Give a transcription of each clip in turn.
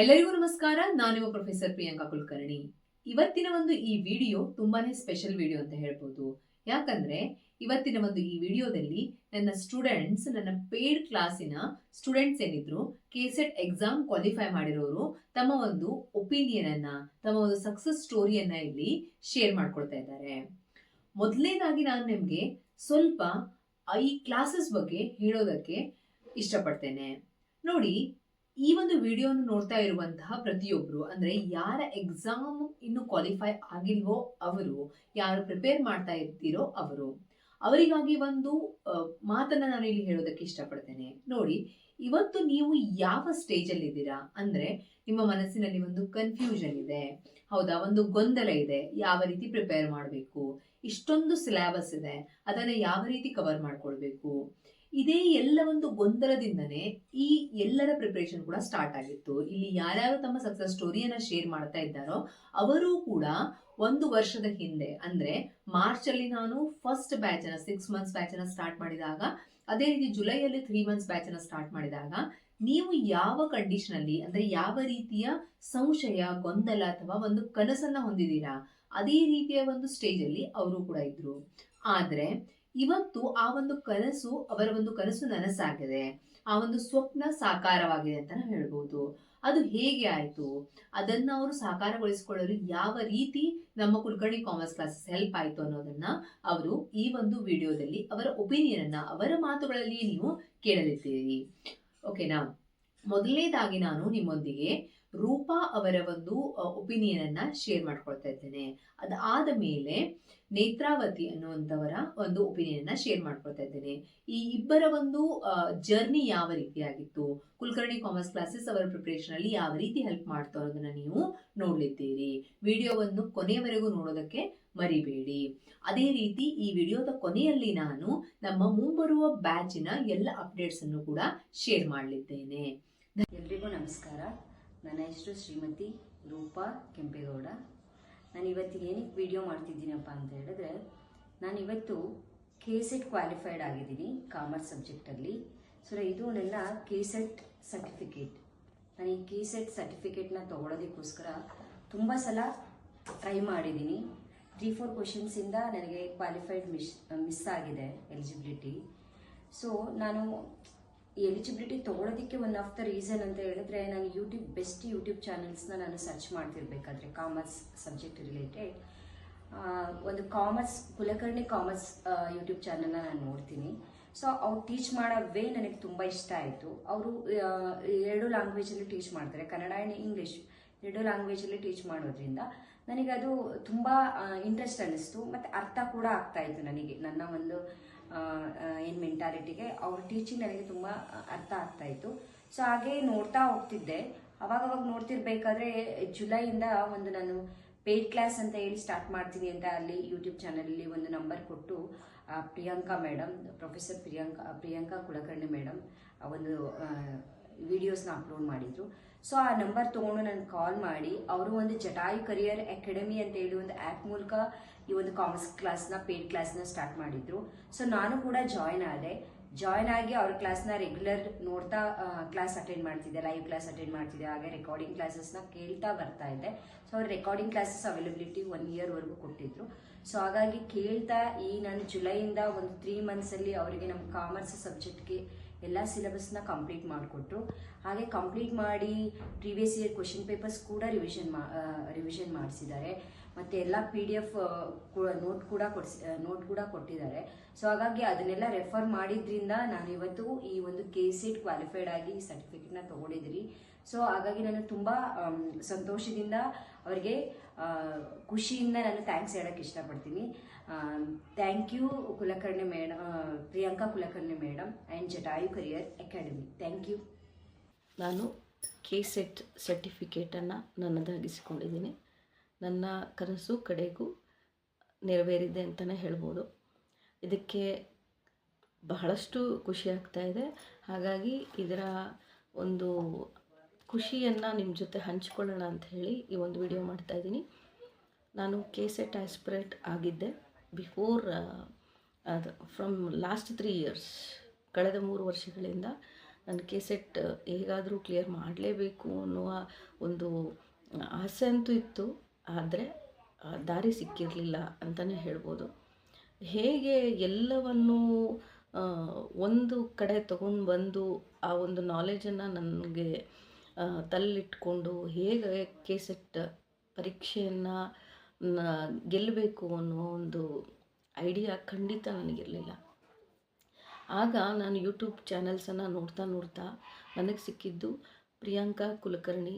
ಎಲ್ಲರಿಗೂ ನಮಸ್ಕಾರ. ನಾನು ಪ್ರೊಫೆಸರ್ ಪ್ರಿಯಾಂಕಾ ಕುಲಕರ್ಣಿ. ಇವತ್ತಿನ ಒಂದು ಈ ವಿಡಿಯೋ ತುಂಬಾನೇ ಸ್ಪೆಷಲ್ ವಿಡಿಯೋ ಅಂತ ಹೇಳ್ಬೋದು. ಯಾಕಂದ್ರೆ ಇವತ್ತಿನ ಒಂದು ಈ ವಿಡಿಯೋದಲ್ಲಿ ನನ್ನ ಸ್ಟೂಡೆಂಟ್ಸ್, ನನ್ನ ಪೇಯ್ಡ್ ಕ್ಲಾಸಿನ ಸ್ಟೂಡೆಂಟ್ಸ್ ಏನಿದ್ರು ಕೆಸೆಟ್ ಎಕ್ಸಾಮ್ ಕ್ವಾಲಿಫೈ ಮಾಡಿರೋರು, ತಮ್ಮ ಒಂದು ಒಪಿನಿಯನ್ ಅನ್ನ, ತಮ್ಮ ಒಂದು ಸಕ್ಸಸ್ ಸ್ಟೋರಿಯನ್ನ ಇಲ್ಲಿ ಶೇರ್ ಮಾಡ್ಕೊಳ್ತಾ ಇದ್ದಾರೆ. ಮೊದಲನೇದಾಗಿ ನಾನು ನಿಮಗೆ ಸ್ವಲ್ಪ ಈ ಕ್ಲಾಸಸ್ ಬಗ್ಗೆ ಹೇಳೋದಕ್ಕೆ ಇಷ್ಟಪಡ್ತೇನೆ. ನೋಡಿ ಈ ಒಂದು ವಿಡಿಯೋನ ನೋಡ್ತಾ ಇರುವಂತಹ ಪ್ರತಿಯೊಬ್ಬರು ಅಂದ್ರೆ ಯಾರ ಎಕ್ಸಾಮ್ ಇನ್ನು ಕ್ವಾಲಿಫೈ ಆಗಿಲ್ವೋ ಅವರು, ಯಾರು ಪ್ರಿಪೇರ್ ಮಾಡ್ತಾ ಇರ್ತೀರೋ ಅವರು, ಅವರಿಗಾಗಿ ಒಂದು ಮಾತನ್ನ ನಾನು ಇಲ್ಲಿ ಹೇಳೋದಕ್ಕೆ ಇಷ್ಟಪಡ್ತೇನೆ. ನೋಡಿ, ಇವತ್ತು ನೀವು ಯಾವ ಸ್ಟೇಜ್ ಅಲ್ಲಿ ಇದ್ದೀರಾ? ಅಂದ್ರೆ ನಿಮ್ಮ ಮನಸ್ಸಿನಲ್ಲಿ ಒಂದು ಕನ್ಫ್ಯೂಷನ್ ಇದೆ, ಹೌದಾ? ಒಂದು ಗೊಂದಲ ಇದೆ, ಯಾವ ರೀತಿ ಪ್ರಿಪೇರ್ ಮಾಡಬೇಕು? ಇಷ್ಟೊಂದು ಸಿಲೆಬಸ್ ಇದೆ, ಅದನ್ನ ಯಾವ ರೀತಿ ಕವರ್ ಮಾಡ್ಕೊಳ್ಬೇಕು? ಇದೇ ಎಲ್ಲ ಒಂದು ಗೊಂದಲದಿಂದನೇ ಈ ಎಲ್ಲರ ಪ್ರಿಪರೇಷನ್ ಕೂಡ ಸ್ಟಾರ್ಟ್ ಆಗಿತ್ತು. ಇಲ್ಲಿ ಯಾರ್ಯಾರು ತಮ್ಮ ಸಕ್ಸಸ್ ಸ್ಟೋರಿಯನ್ನ ಶೇರ್ ಮಾಡ್ತಾ ಇದ್ದಾರೋ ಅವರು ಕೂಡ ಒಂದು ವರ್ಷದ ಹಿಂದೆ, ಅಂದ್ರೆ ಮಾರ್ಚ್ ಅಲ್ಲಿ ನಾನು ಫಸ್ಟ್ ಬ್ಯಾಚ್ ಅನ್ನ ಸಿಕ್ಸ್ ಮಂತ್ಸ್ ಬ್ಯಾಚ್ ಅನ್ನ ಸ್ಟಾರ್ಟ್ ಮಾಡಿದಾಗ, ಅದೇ ರೀತಿ ಜುಲೈಯಲ್ಲಿ ತ್ರೀ ಮಂತ್ಸ್ ಬ್ಯಾಚ್ ಅನ್ನ ಸ್ಟಾರ್ಟ್ ಮಾಡಿದಾಗ, ನೀವು ಯಾವ ಕಂಡೀಷನ್ ಅಲ್ಲಿ, ಅಂದ್ರೆ ಯಾವ ರೀತಿಯ ಸಂಶಯ, ಗೊಂದಲ ಅಥವಾ ಒಂದು ಕನಸನ್ನ ಹೊಂದಿದ್ದೀರಾ? ಅದೇ ರೀತಿಯ ಒಂದು ಸ್ಟೇಜ್ ಅಲ್ಲಿ ಅವರು ಕೂಡ ಇದ್ರು. ಆದ್ರೆ ಇವತ್ತು ಆ ಒಂದು ಕನಸು ಅವರ ಒಂದು ಕನಸು ನನಸಾಗಿದೆ. ಆ ಒಂದು ಸ್ವಪ್ನ ಸಾಕಾರವಾಗಿದೆ ಅಂತ ಹೇಳ್ಬೋದು. ಅದು ಹೇಗೆ ಆಯ್ತು? ಅದನ್ನ ಅವರು ಸಾಕಾರಗೊಳಿಸಿಕೊಳ್ಳಲು ಯಾವ ರೀತಿ ನಮ್ಮ ಕುಲಕರ್ಣಿ ಕಾಮರ್ಸ್ ಕ್ಲಾಸಸ್ ಹೆಲ್ಪ್ ಆಯ್ತು ಅನ್ನೋದನ್ನ ಅವರು ಈ ಒಂದು ವಿಡಿಯೋದಲ್ಲಿ ಅವರ ಒಪಿನಿಯನ್ ಅನ್ನ ಅವರ ಮಾತುಗಳಲ್ಲಿ ನೀವು ಕೇಳಲಿದ್ದೀರಿ. ಓಕೆನಾ ಮೊದಲನೇದಾಗಿ ನಾನು ನಿಮ್ಮೊಂದಿಗೆ ರೂಪಾ ಅವರ ಒಂದು ಒಪಿನಿಯನ್ ಅನ್ನ ಶೇರ್ ಮಾಡ್ಕೊಳ್ತಾ ಇದ್ದೇನೆ. ಅದಾದ ಮೇಲೆ ನೇತ್ರಾವತಿ ಅನ್ನುವಂಥವರ ಒಂದು ಒಪಿನಿಯನ್ ಅನ್ನ ಶೇರ್ ಮಾಡ್ಕೊಳ್ತಾ ಇದ್ದೇನೆ. ಈ ಇಬ್ಬರ ಒಂದು ಜರ್ನಿ ಯಾವ ರೀತಿಯಾಗಿತ್ತು? ಕುಲಕರ್ಣಿ ಕಾಮರ್ಸ್ ಕ್ಲಾಸಸ್ ಅವರ ಪ್ರಿಪರೇಷನ್ ಅಲ್ಲಿ ಯಾವ ರೀತಿ ಹೆಲ್ಪ್ ಮಾಡ್ತಾ ಅನ್ನೋದನ್ನ ನೀವು ನೋಡ್ಲಿದ್ದೀರಿ. ವಿಡಿಯೋವನ್ನು ಕೊನೆಯವರೆಗೂ ನೋಡೋದಕ್ಕೆ ಮರಿಬೇಡಿ. ಅದೇ ರೀತಿ ಈ ವಿಡಿಯೋದ ಕೊನೆಯಲ್ಲಿ ನಾನು ನಮ್ಮ ಮುಂಬರುವ ಬ್ಯಾಚಿನ ಎಲ್ಲ ಅಪ್ಡೇಟ್ಸ್ ಅನ್ನು ಕೂಡ ಶೇರ್ ಮಾಡಲಿದ್ದೇನೆ. ಎಲ್ರಿಗೂ ನಮಸ್ಕಾರ. ನನ್ನ ಹೆಸರು ಶ್ರೀಮತಿ ರೂಪಾ ಕೆಂಪೇಗೌಡ. ನಾನು ಇವತ್ತಿಗೆ ಏನಕ್ಕೆ ವಿಡಿಯೋ ಮಾಡ್ತಿದ್ದೀನಪ್ಪ ಅಂತ ಹೇಳಿದ್ರೆ, ನಾನು ಇವತ್ತು ಕೆ ಸೆಟ್ ಕ್ವಾಲಿಫೈಡ್ ಆಗಿದ್ದೀನಿ ಕಾಮರ್ಸ್ ಸಬ್ಜೆಕ್ಟಲ್ಲಿ ಸೊ ಇದು ನನ್ನ ಕೆ ಸೆಟ್ ಸರ್ಟಿಫಿಕೇಟ್ ನಾನು ಈ ಕೆ ಸೆಟ್ ಸರ್ಟಿಫಿಕೇಟ್ನ ತೊಗೊಳೋದಕ್ಕೋಸ್ಕರ ತುಂಬ ಸಲ ಟ್ರೈ ಮಾಡಿದ್ದೀನಿ. ತ್ರೀ ಫೋರ್ ಕ್ವಶನ್ಸಿಂದ ನನಗೆ ಕ್ವಾಲಿಫೈಡ್ ಮಿಸ್ ಮಿಸ್ ಆಗಿದೆ ಎಲಿಜಿಬಿಲಿಟಿ ಸೊ ನಾನು ಎಲಿಜಿಬಿಲಿಟಿ ತೊಗೊಳೋದಕ್ಕೆ ಒನ್ ಆಫ್ ದ ರೀಸನ್ ಅಂತ ಹೇಳಿದ್ರೆ ನಾನು ಯೂಟ್ಯೂಬ್ ಬೆಸ್ಟ್ ಯೂಟ್ಯೂಬ್ ಚಾನಲ್ಸ್ನ ನಾನು ಸರ್ಚ್ ಮಾಡ್ತಿರ್ಬೇಕಾದ್ರೆ ಕಾಮರ್ಸ್ ಸಬ್ಜೆಕ್ಟ್ ರಿಲೇಟೆಡ್ ಒಂದು ಕಾಮರ್ಸ್ ಕುಲಕರ್ಣಿ ಕಾಮರ್ಸ್ ಯೂಟ್ಯೂಬ್ ಚಾನಲ್ನ ನಾನು ನೋಡ್ತೀನಿ. ಸೊ ಅವ್ರು ಟೀಚ್ ಮಾಡೋ ವೇ ನನಗೆ ತುಂಬ ಇಷ್ಟ ಆಯಿತು. ಅವರು ಎರಡು ಲ್ಯಾಂಗ್ವೇಜಲ್ಲಿ ಟೀಚ್ ಮಾಡ್ತಾರೆ. ಕನ್ನಡ ಆ್ಯಂಡ್ ಇಂಗ್ಲೀಷ್ ಎರಡು ಲ್ಯಾಂಗ್ವೇಜಲ್ಲಿ ಟೀಚ್ ಮಾಡೋದ್ರಿಂದ ನನಗೆ ಅದು ತುಂಬ ಇಂಟ್ರೆಸ್ಟ್ ಅನ್ನಿಸ್ತು. ಮತ್ತು ಅರ್ಥ ಕೂಡ ಆಗ್ತಾಯಿತ್ತು ನನಗೆ. ನನ್ನ ಒಂದು ಏನು ಮೆಂಟಾಲಿಟಿಗೆ ಅವ್ರ ಟೀಚಿಂಗ್ ನನಗೆ ತುಂಬ ಅರ್ಥ ಆಗ್ತಾ ಇತ್ತು. ಸೊ ಹಾಗೆ ನೋಡ್ತಾ ಹೋಗ್ತಿದ್ದೆ. ಅವಾಗ ಅವಾಗ ನೋಡ್ತಿರ್ಬೇಕಾದ್ರೆ, ಜುಲೈಯಿಂದ ಒಂದು ನಾನು ಪೇಯ್ಡ್ ಕ್ಲಾಸ್ ಅಂತ ಹೇಳಿ ಸ್ಟಾರ್ಟ್ ಮಾಡ್ತೀನಿ ಅಂತ ಅಲ್ಲಿ ಯೂಟ್ಯೂಬ್ ಚಾನಲಲ್ಲಿ ಒಂದು ನಂಬರ್ ಕೊಟ್ಟು Priyanka madam professor Priyanka Priyanka Kulkarni madam ಒಂದು ವಿಡಿಯೋಸ್ನ ಅಪ್ಲೋಡ್ ಮಾಡಿದ್ರು. ಸೊ ಆ ನಂಬರ್ ತೊಗೊಂಡು ನಾನು ಕಾಲ್ ಮಾಡಿ, ಅವರು ಒಂದು ಜಟಾಯು ಕರಿಯರ್ ಅಕಾಡೆಮಿ ಅಂತ ಹೇಳಿ ಒಂದು ಆ್ಯಪ್ ಮೂಲಕ ಈ ಒಂದು ಕಾಮರ್ಸ್ ಕ್ಲಾಸ್ನ ಪೇಡ್ ಕ್ಲಾಸ್ನ ಸ್ಟಾರ್ಟ್ ಮಾಡಿದ್ರು. ಸೊ ನಾನು ಕೂಡ ಜಾಯ್ನ್ ಆದೆ. ಜಾಯ್ನ್ ಆಗಿ ಅವ್ರ ಕ್ಲಾಸ್ನ ರೆಗ್ಯುಲರ್ ನೋಡ್ತಾ ಕ್ಲಾಸ್ ಅಟೆಂಡ್ ಮಾಡ್ತಿದ್ದೆ ಲೈವ್ ಕ್ಲಾಸ್ ಅಟೆಂಡ್ ಮಾಡ್ತಿದ್ದೆ. ಹಾಗೆ ರೆಕಾರ್ಡಿಂಗ್ ಕ್ಲಾಸಸ್ನ ಕೇಳ್ತಾ ಬರ್ತಾ ಇದ್ದೆ. ಸೊ ಅವ್ರು ರೆಕಾರ್ಡಿಂಗ್ ಕ್ಲಾಸಸ್ ಅವೈಲಬಿಲಿಟಿ ಒನ್ ಇಯರ್ವರೆಗೂ ಕೊಟ್ಟಿದ್ರು. ಸೊ ಹಾಗಾಗಿ ಕೇಳ್ತಾ ಈ ನಾನು ಜುಲೈಯಿಂದ ಒಂದು ತ್ರೀ ಮಂತ್ಸಲ್ಲಿ ಅವರಿಗೆ ನಮ್ಮ ಕಾಮರ್ಸ್ ಸಬ್ಜೆಕ್ಟ್ಗೆ ಎಲ್ಲ ಸಿಲೆಬಸ್ನ ಕಂಪ್ಲೀಟ್ ಮಾಡಿಕೊಟ್ರು. ಹಾಗೆ ಕಂಪ್ಲೀಟ್ ಮಾಡಿ ಪ್ರೀವಿಯಸ್ ಇಯರ್ ಕ್ವಶನ್ ಪೇಪರ್ಸ್ ಕೂಡ ರಿವಿಷನ್ ಮಾ ರಿವಿಷನ್ ಮಾಡಿಸಿದ್ದಾರೆ. ಮತ್ತು ಎಲ್ಲ ಪಿ ಡಿ ಎಫ್ ನೋಟ್ ಕೂಡ ಕೊಡಿಸಿ ನೋಟ್ ಕೂಡ ಕೊಟ್ಟಿದ್ದಾರೆ. ಸೊ ಹಾಗಾಗಿ ಅದನ್ನೆಲ್ಲ ರೆಫರ್ ಮಾಡಿದ್ರಿಂದ ನಾನು ಇವತ್ತು ಈ ಒಂದು ಕೆ ಸೆಟ್ ಕ್ವಾಲಿಫೈಡ್ ಆಗಿ ಸರ್ಟಿಫಿಕೇಟ್ನ ತೊಗೊಂಡಿದ್ದೀನಿ. ಸೊ ಹಾಗಾಗಿ ನಾನು ತುಂಬ ಸಂತೋಷದಿಂದ ಅವರಿಗೆ ಖುಷಿಯಿಂದ ನಾನು ಥ್ಯಾಂಕ್ಸ್ ಹೇಳೋಕ್ಕೆ ಇಷ್ಟಪಡ್ತೀನಿ. Thank you Kulkarni madam Priyanka Kulkarni madam and Jatayu career academy thank you ನಾನು ಕೆ ಸೆಟ್ ಸರ್ಟಿಫಿಕೇಟನ್ನು ನನ್ನದಾಗಿಸಿಕೊಂಡಿದ್ದೀನಿ. ನನ್ನ ಕನಸು ಕಡೆಗೂ ನೆರವೇರಿದೆ ಅಂತಲೇ ಹೇಳ್ಬೋದು. ಇದಕ್ಕೆ ಬಹಳಷ್ಟು ಖುಷಿ ಇದೆ. ಹಾಗಾಗಿ ಇದರ ಒಂದು ಖುಷಿಯನ್ನು ನಿಮ್ಮ ಜೊತೆ ಹಂಚ್ಕೊಳ್ಳೋಣ ಅಂತ ಹೇಳಿ ಈ ಒಂದು ವಿಡಿಯೋ ಮಾಡ್ತಾಯಿದ್ದೀನಿ ನಾನು ಕೆ ಸೆಟ್ ಆಸ್ಪಿರೇಟ್ ಆಗಿದ್ದೆ ಬಿಫೋರ್ ಅದು ಫ್ರಮ್ ಲಾಸ್ಟ್ ತ್ರೀ ಇಯರ್ಸ್ ಕಳೆದ ಮೂರು ವರ್ಷಗಳಿಂದ ನನ್ನ ಕೇಸೆಟ್ ಹೇಗಾದರೂ ಕ್ಲಿಯರ್ ಮಾಡಲೇಬೇಕು ಅನ್ನುವ ಒಂದು ಆಸೆ ಅಂತೂ ಇತ್ತು. ಆದರೆ ದಾರಿ ಸಿಕ್ಕಿರಲಿಲ್ಲ ಅಂತಲೇ ಹೇಳ್ಬೋದು. ಹೇಗೆ ಎಲ್ಲವನ್ನೂ ಒಂದು ಕಡೆ ತಗೊಂಡು ಬಂದು ಆ ಒಂದು ನಾಲೆಜನ್ನು ನನಗೆ ತಲ್ಲಿಟ್ಕೊಂಡು ಹೇಗೆ ಕೇಸೆಟ್ ಪರೀಕ್ಷೆಯನ್ನು ಗೆಲ್ಲಬೇಕು ಅನ್ನೋ ಒಂದು ಐಡಿಯಾ ಖಂಡಿತ ನನಗಿರಲಿಲ್ಲ. ಆಗ ನಾನು ಯೂಟ್ಯೂಬ್ ಚಾನೆಲ್ಸನ್ನು ನೋಡ್ತಾ ನೋಡ್ತಾ ನನಗೆ ಸಿಕ್ಕಿದ್ದು ಪ್ರಿಯಾಂಕಾ ಕುಲಕರ್ಣಿ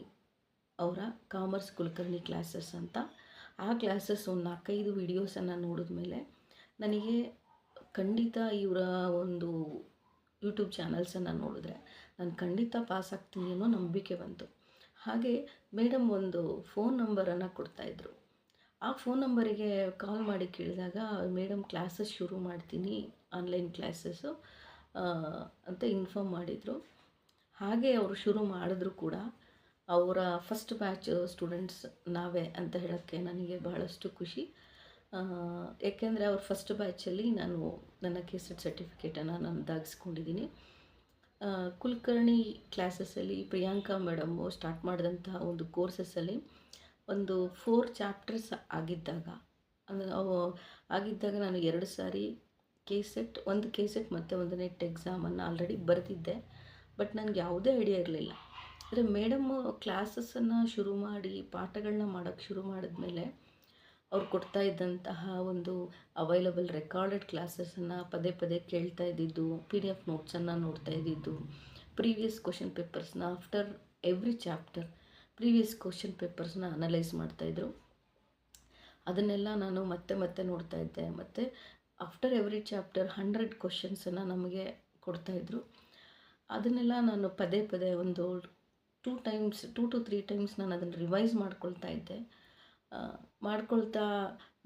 ಅವರ ಕಾಮರ್ಸ್ ಕುಲಕರ್ಣಿ ಕ್ಲಾಸಸ್ ಅಂತ. ಆ ಕ್ಲಾಸಸ್ ಒಂದು ನಾಲ್ಕೈದು ನೋಡಿದ ಮೇಲೆ ನನಗೆ ಖಂಡಿತ ಇವರ ಒಂದು ಯೂಟ್ಯೂಬ್ ಚಾನಲ್ಸನ್ನು ನೋಡಿದ್ರೆ ನಾನು ಖಂಡಿತ ಪಾಸ್ ಆಗ್ತೀನಿ ಅನ್ನೋ ನಂಬಿಕೆ ಬಂತು. ಹಾಗೆ ಮೇಡಮ್ ಒಂದು ಫೋನ್ ನಂಬರನ್ನು ಕೊಡ್ತಾಯಿದ್ರು ಆ ಫೋನ್ ನಂಬರಿಗೆ ಕಾಲ್ ಮಾಡಿ ಕೇಳಿದಾಗ ಮೇಡಮ್ ಕ್ಲಾಸಸ್ ಶುರು ಮಾಡ್ತೀನಿ ಆನ್ಲೈನ್ ಕ್ಲಾಸಸ್ಸು ಅಂತ ಇನ್ಫಾರ್ಮ್ ಮಾಡಿದರು. ಹಾಗೆ ಅವರು ಶುರು ಮಾಡಿದ್ರು ಕೂಡ. ಅವರ ಫಸ್ಟ್ ಬ್ಯಾಚ್ ಸ್ಟೂಡೆಂಟ್ಸ್ ನಾವೇ ಅಂತ ಹೇಳೋಕ್ಕೆ ನನಗೆ ಬಹಳಷ್ಟು ಖುಷಿ. ಏಕೆಂದರೆ ಅವ್ರ ಫಸ್ಟ್ ಬ್ಯಾಚಲ್ಲಿ ನಾನು ನನ್ನ ಕೆಸೆಟ್ ಸರ್ಟಿಫಿಕೇಟನ್ನು ನಾನು ದಾಗಿಸ್ಕೊಂಡಿದ್ದೀನಿ. ಕುಲಕರ್ಣಿ ಕ್ಲಾಸಸ್ಸಲ್ಲಿ ಪ್ರಿಯಾಂಕಾ ಮೇಡಮ್ಮು ಸ್ಟಾರ್ಟ್ ಮಾಡಿದಂತಹ ಒಂದು ಕೋರ್ಸಸ್ಸಲ್ಲಿ ಒಂದು ಫೋರ್ ಚಾಪ್ಟರ್ಸ್ ಆಗಿದ್ದಾಗ, ಅಂದರೆ ಅವು ಆಗಿದ್ದಾಗ ನಾನು ಎರಡು ಸಾರಿ ಕೆ ಸೆಟ್ ಒಂದು ಕೆ ಸೆಟ್ ಮತ್ತು ಒಂದು ನೆಟ್ ಎಕ್ಸಾಮನ್ನು ಆಲ್ರೆಡಿ ಬರೆದಿದ್ದೆ. ಬಟ್ ನನಗೆ ಯಾವುದೇ ಐಡಿಯಾ ಇರಲಿಲ್ಲ. ಅಂದರೆ ಮೇಡಮ್ಮು ಕ್ಲಾಸಸ್ಸನ್ನು ಶುರು ಮಾಡಿ ಪಾಠಗಳನ್ನ ಮಾಡೋಕ್ಕೆ ಶುರು ಮಾಡಿದ್ಮೇಲೆ ಅವ್ರು ಕೊಡ್ತಾ ಇದ್ದಂತಹ ಒಂದು ಅವೈಲಬಲ್ ರೆಕಾರ್ಡೆಡ್ ಕ್ಲಾಸಸನ್ನು ಪದೇ ಪದೇ ಕೇಳ್ತಾ ಇದ್ದಿದ್ದು ಪಿ ಡಿ ಎಫ್ ನೋಟ್ಸನ್ನು ನೋಡ್ತಾ ಇದ್ದಿದ್ದು previous question ಪೇಪರ್ಸ್ನ after every chapter previous question ಪೇಪರ್ಸ್ನ analyse ಮಾಡ್ತಾಯಿದ್ರು ಅದನ್ನೆಲ್ಲ ನಾನು ಮತ್ತೆ ಮತ್ತೆ ನೋಡ್ತಾ ಇದ್ದೆ. ಮತ್ತು ಆಫ್ಟರ್ ಎವ್ರಿ ಚಾಪ್ಟರ್ ಹಂಡ್ರೆಡ್ ಕ್ವಶನ್ಸನ್ನು ನಮಗೆ ಕೊಡ್ತಾಯಿದ್ರು ಅದನ್ನೆಲ್ಲ ನಾನು ಪದೇ ಪದೇ ಒಂದು two times two to three times ನಾನು ಅದನ್ನು ರಿವೈಸ್ ಮಾಡ್ಕೊಳ್ತಾ ಇದ್ದೆ. ಮಾಡ್ಕೊಳ್ತಾ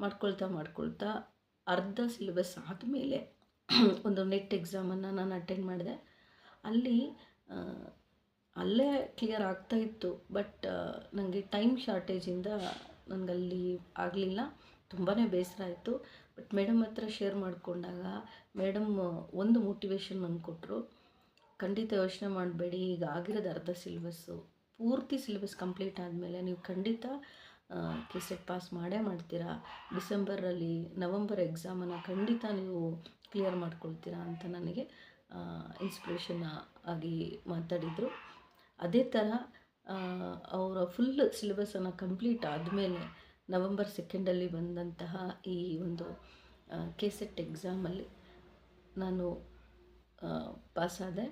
ಮಾಡ್ಕೊಳ್ತಾ ಮಾಡ್ಕೊಳ್ತಾ ಅರ್ಧ ಸಿಲೆಬಸ್ ಆದಮೇಲೆ ಒಂದು ನೆಟ್ ಎಕ್ಸಾಮನ್ನು ನಾನು ಅಟೆಂಡ್ ಮಾಡಿದೆ. ಅಲ್ಲಿ ಅಲ್ಲೇ ಕ್ಲಿಯರ್ ಆಗ್ತಾ ಇತ್ತು ಬಟ್ ನನಗೆ ಟೈಮ್ ಶಾರ್ಟೇಜಿಂದ ನನಗಲ್ಲಿ ಆಗಲಿಲ್ಲ. ತುಂಬಾ ಬೇಸರ ಆಯಿತು. ಬಟ್ ಮೇಡಮ್ ಹತ್ರ ಶೇರ್ ಮಾಡಿಕೊಂಡಾಗ ಮೇಡಮ್ ಒಂದು ಮೋಟಿವೇಶನ್ ನನಗೆ ಕೊಟ್ಟರು ಖಂಡಿತ ಯೋಚನೆ ಮಾಡಬೇಡಿ, ಈಗ ಆಗಿರೋದು ಅರ್ಧ ಸಿಲೆಬಸ್ಸು ಪೂರ್ತಿ ಸಿಲೆಬಸ್ ಕಂಪ್ಲೀಟ್ ಆದಮೇಲೆ ನೀವು ಖಂಡಿತ ಕೆಸೆಟ್ ಪಾಸ್ ಮಾಡೇ ಮಾಡ್ತೀರಾ? ಡಿಸೆಂಬರಲ್ಲಿ ನವಂಬರ್ ಎಕ್ಸಾಮನ್ನು ಖಂಡಿತ ನೀವು ಕ್ಲಿಯರ್ ಮಾಡ್ಕೊಳ್ತೀರಾ ಅಂತ ನನಗೆ ಇನ್ಸ್ಪಿರೇಷನ್ ಆಗಿ ಮಾತಾಡಿದರು. ಅದೇ ಥರ ಅವರ ಫುಲ್ ಸಿಲೆಬಸನ್ನು ಕಂಪ್ಲೀಟ್ ಆದಮೇಲೆ ನವಂಬರ್ ಸೆಕೆಂಡಲ್ಲಿ ಬಂದಂತಹ ಈ ಒಂದು ಕೆಸೆಟ್ ಎಕ್ಸಾಮಲ್ಲಿ ನಾನು ಪಾಸಾದೆ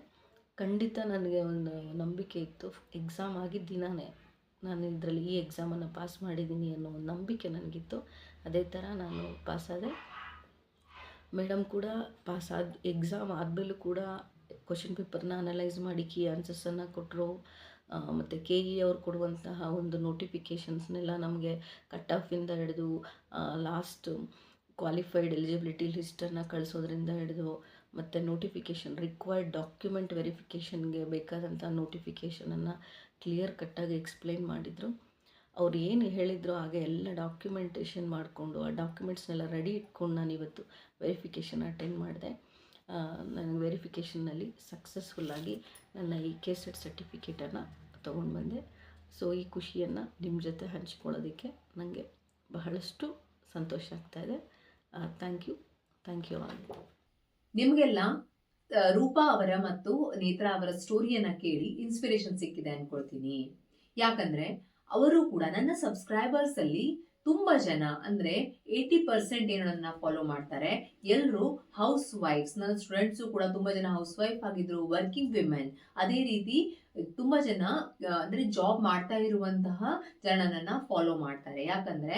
ಖಂಡಿತ ನನಗೆ ಒಂದು ನಂಬಿಕೆ ಇತ್ತು. ಎಕ್ಸಾಮ್ ಆಗಿದ್ದ ದಿನವೇ ನಾನು ಇದರಲ್ಲಿ ಈ ಎಕ್ಸಾಮನ್ನು ಪಾಸ್ ಮಾಡಿದ್ದೀನಿ ಅನ್ನೋ ನಂಬಿಕೆ ನನಗಿತ್ತು. ಅದೇ ಥರ ನಾನು ಪಾಸಾದೆ ಮೇಡಮ್ ಕೂಡ ಪಾಸ್ ಆದ ಎಕ್ಸಾಮ್ ಆದಮೇಲೂ ಕೂಡ ಕ್ವಶನ್ ಪೇಪರ್ನ ಅನಲೈಸ್ ಮಾಡಿ ಕೀ ಆನ್ಸರ್ಸನ್ನು ಕೊಟ್ಟರು ಮತ್ತು ಕೆ ಇ ಅವ್ರು ಕೊಡುವಂತಹ ಒಂದು ನೋಟಿಫಿಕೇಷನ್ಸ್ನೆಲ್ಲ ನಮಗೆ ಕಟ್ ಆಫಿಂದ ಹಿಡಿದು ಲಾಸ್ಟ್ ಕ್ವಾಲಿಫೈಡ್ ಎಲಿಜಿಬಿಲಿಟಿ ಲಿಸ್ಟನ್ನು ಕಳಿಸೋದ್ರಿಂದ ಹಿಡಿದು ಮತ್ತು ನೋಟಿಫಿಕೇಷನ್ ರಿಕ್ವೈರ್ಡ್ ಡಾಕ್ಯುಮೆಂಟ್ ವೆರಿಫಿಕೇಷನ್ಗೆ ಬೇಕಾದಂಥ ನೋಟಿಫಿಕೇಷನನ್ನು ಕ್ಲಿಯರ್ ಕಟ್ಟಾಗಿ ಎಕ್ಸ್ಪ್ಲೈನ್ ಮಾಡಿದರು. ಅವ್ರು ಏನು ಹೇಳಿದ್ರು ಹಾಗೆ ಎಲ್ಲ ಡಾಕ್ಯುಮೆಂಟೇಷನ್ ಮಾಡಿಕೊಂಡು, ಆ ಡಾಕ್ಯುಮೆಂಟ್ಸ್ನೆಲ್ಲ ರೆಡಿ ಇಟ್ಕೊಂಡು ನಾನು ಇವತ್ತು ವೆರಿಫಿಕೇಷನ್ ಅಟೆಂಡ್ ಮಾಡಿದೆ. ನನಗೆ ವೆರಿಫಿಕೇಷನ್ನಲ್ಲಿ ಸಕ್ಸಸ್ಫುಲ್ಲಾಗಿ ನನ್ನ ಈ ಕೆಸೆಟ್ ಸರ್ಟಿಫಿಕೇಟನ್ನು ತೊಗೊಂಡು ಬಂದೆ. ಸೊ ಈ ಖುಷಿಯನ್ನು ನಿಮ್ಮ ಜೊತೆ ಹಂಚ್ಕೊಳ್ಳೋದಕ್ಕೆ ನನಗೆ ಬಹಳಷ್ಟು ಸಂತೋಷ ಆಗ್ತಾಯಿದೆ thank you thank you all ನಿಮಗೆಲ್ಲ ರೂಪಾ ಅವರ ಮತ್ತು ನೇತ್ರಾ ಅವರ ಸ್ಟೋರಿಯನ್ನ ಕೇಳಿ ಇನ್ಸ್ಪಿರೇಷನ್ ಸಿಕ್ಕಿದೆ ಅನ್ಕೊಳ್ತೀನಿ. ಯಾಕಂದ್ರೆ, ಅವರು ಕೂಡ ನನ್ನ ಸಬ್ಸ್ಕ್ರೈಬರ್ಸ್ ಅಲ್ಲಿ ತುಂಬಾ ಜನ, ಅಂದ್ರೆ ಏಯ್ಟಿ ಪರ್ಸೆಂಟ್ ಏನನ್ನ ನನ್ನ ಫಾಲೋ ಮಾಡ್ತಾರೆ. ಎಲ್ಲರೂ ಹೌಸ್ ವೈಫ್ಸ್ ನನ್ನ ಸ್ಟೂಡೆಂಟ್ಸು ಕೂಡ ತುಂಬಾ ಜನ ಹೌಸ್ ವೈಫ್ ಆಗಿದ್ರು ವರ್ಕಿಂಗ್ ವಿಮೆನ್ ಅದೇ ರೀತಿ ತುಂಬಾ ಜನ ಅಂದ್ರೆ ಜಾಬ್ ಮಾಡ್ತಾ ಇರುವಂತಹ ಜನ ನನ್ನನ್ನ ಫಾಲೋ ಮಾಡ್ತಾರೆ. ಯಾಕಂದ್ರೆ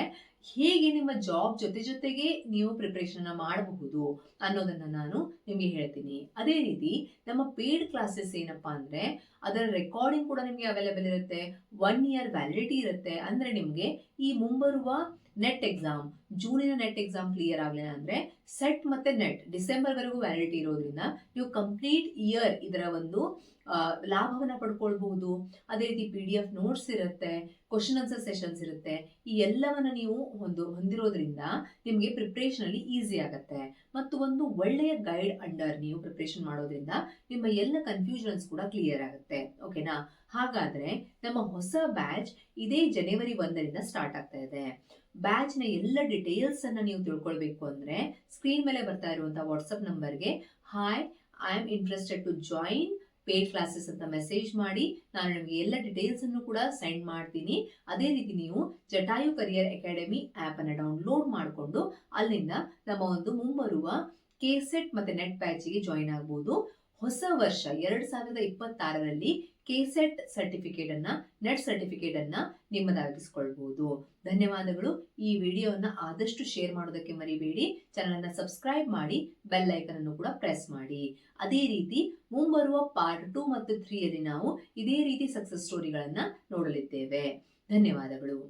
ಹೇಗೆ ನಿಮ್ಮ ಜಾಬ್ ಜೊತೆ ಜೊತೆಗೆ ನೀವು ಪ್ರಿಪ್ರೇಷನ್ ಮಾಡಬಹುದು ಅನ್ನೋದನ್ನ ನಾನು ನಿಮಗೆ ಹೇಳ್ತೀನಿ. ಅದೇ ರೀತಿ ನಮ್ಮ ಪೇಯ್ಡ್ ಕ್ಲಾಸಸ್ ಏನಪ್ಪಾ ಅಂದ್ರೆ ಅದರ ರೆಕಾರ್ಡಿಂಗ್ ಕೂಡ ನಿಮಗೆ ಅವೈಲೇಬಲ್ ಇರುತ್ತೆ. ಒನ್ ಇಯರ್ ವ್ಯಾಲಿಡಿಟಿ ಇರುತ್ತೆ. ಅಂದ್ರೆ ನಿಮಗೆ ಈ ಮುಂಬರುವ ನೆಟ್ ಎಕ್ಸಾಮ್ ಜೂನಿನ ನೆಟ್ ಎಕ್ಸಾಮ್ ಕ್ಲಿಯರ್ ಆಗಲಿಲ್ಲ ಅಂದ್ರೆ ಸೆಟ್ ಮತ್ತೆ ನೆಟ್ ಡಿಸೆಂಬರ್ ವರೆಗೂ ವ್ಯಾಲಿಡಿಟಿ ಇರೋದ್ರಿಂದ ನೀವು ಕಂಪ್ಲೀಟ್ ಇಯರ್ ಇದರ ಒಂದು ಲಾಭವನ್ನ ಪಡ್ಕೊಳ್ಬಹುದು. ಅದೇ ರೀತಿ ಪಿ ಡಿ ಎಫ್ ನೋಟ್ಸ್ ಇರುತ್ತೆ ಕ್ವಶನ್ ಆನ್ಸರ್ ಸೆಷನ್ಸ್ ಇರುತ್ತೆ. ಈ ಎಲ್ಲವನ್ನ ನೀವು ಒಂದು, ಹೊಂದಿರೋದ್ರಿಂದ ನಿಮಗೆ ಪ್ರಿಪ್ರೇಷನ್ ಅಲ್ಲಿ ಈಸಿ ಆಗುತ್ತೆ. ಮತ್ತು ಒಂದು ಒಳ್ಳೆಯ ಗೈಡ್ ಅಂಡರ್ ನೀವು ಪ್ರಿಪ್ರೇಷನ್ ಮಾಡೋದ್ರಿಂದ ನಿಮ್ಮ ಎಲ್ಲ ಕನ್ಫ್ಯೂಷನ್ಸ್ ಕೂಡ ಕ್ಲಿಯರ್ ಆಗುತ್ತೆ. ಓಕೆನಾ ಹಾಗಾದ್ರೆ ನಮ್ಮ ಹೊಸ ಬ್ಯಾಚ್ ಇದೇ ಜನವರಿ ಒಂದರಿಂದ ಸ್ಟಾರ್ಟ್ ಆಗ್ತಾ ಇದೆ. ಬ್ಯಾಚ್ನ ಎಲ್ಲ ಡೀಟೇಲ್ಸ್ ಅನ್ನ ನೀವು ತಿಳ್ಕೊಳ್ಬೇಕು ಅಂದ್ರೆ ಸ್ಕ್ರೀನ್ ಮೇಲೆ ಬರ್ತಾ ಇರುವಂತಹ ವಾಟ್ಸ್ಆಪ್ ನಂಬರ್ಗೆ hi I am interested to join paid classes ಅಂತ ಮೆಸೇಜ್ ಮಾಡಿ, ನಾನು ನಿಮಗೆ ಎಲ್ಲ ಡೀಟೇಲ್ಸ್ ಅನ್ನು ಕೂಡ ಸೆಂಡ್ ಮಾಡ್ತೀನಿ. ಅದೇ ರೀತಿ ನೀವು ಜಟಾಯು ಕರಿಯರ್ ಅಕಾಡೆಮಿ ಆಪ್ ಅನ್ನು ಡೌನ್ಲೋಡ್ ಮಾಡಿಕೊಂಡು ಅಲ್ಲಿಂದ ನಮ್ಮ ಒಂದು ಮುಂಬರುವ ಕೆಸೆಟ್ ಮತ್ತೆ ನೆಟ್ ಬ್ಯಾಚಿಗೆ ಜಾಯಿನ್ ಆಗ್ಬೋದು. ಹೊಸ ವರ್ಷ ಎರಡ್ ಸಾವಿರದ ಇಪ್ಪತ್ತಾರರಲ್ಲಿ ಕೆಸೆಟ್ ಸರ್ಟಿಫಿಕೇಟ್ ಅನ್ನ, ನೆಟ್ ಸರ್ಟಿಫಿಕೇಟ್ ಅನ್ನ ನಿಮ್ಮದಾಗಿಸ್ಕೊಳ್ಬಹುದು ಧನ್ಯವಾದಗಳು. ಈ ವಿಡಿಯೋನ ಆದಷ್ಟು ಶೇರ್ ಮಾಡೋದಕ್ಕೆ ಮರಿಬೇಡಿ. ಚಾನಲ್ ಅನ್ನ ಸಬ್ಸ್ಕ್ರೈಬ್ ಮಾಡಿ, ಬೆಲ್ ಐಕನ್ ಅನ್ನು ಕೂಡ ಪ್ರೆಸ್ ಮಾಡಿ. ಅದೇ ರೀತಿ ಮುಂಬರುವ ಪಾರ್ಟ್ ಟೂ ಮತ್ತು ಥ್ರೀಯಲ್ಲಿ ನಾವು ಇದೇ ರೀತಿ ಸಕ್ಸಸ್ ಸ್ಟೋರಿಗಳನ್ನ ನೋಡಲಿದ್ದೇವೆ. ಧನ್ಯವಾದಗಳು.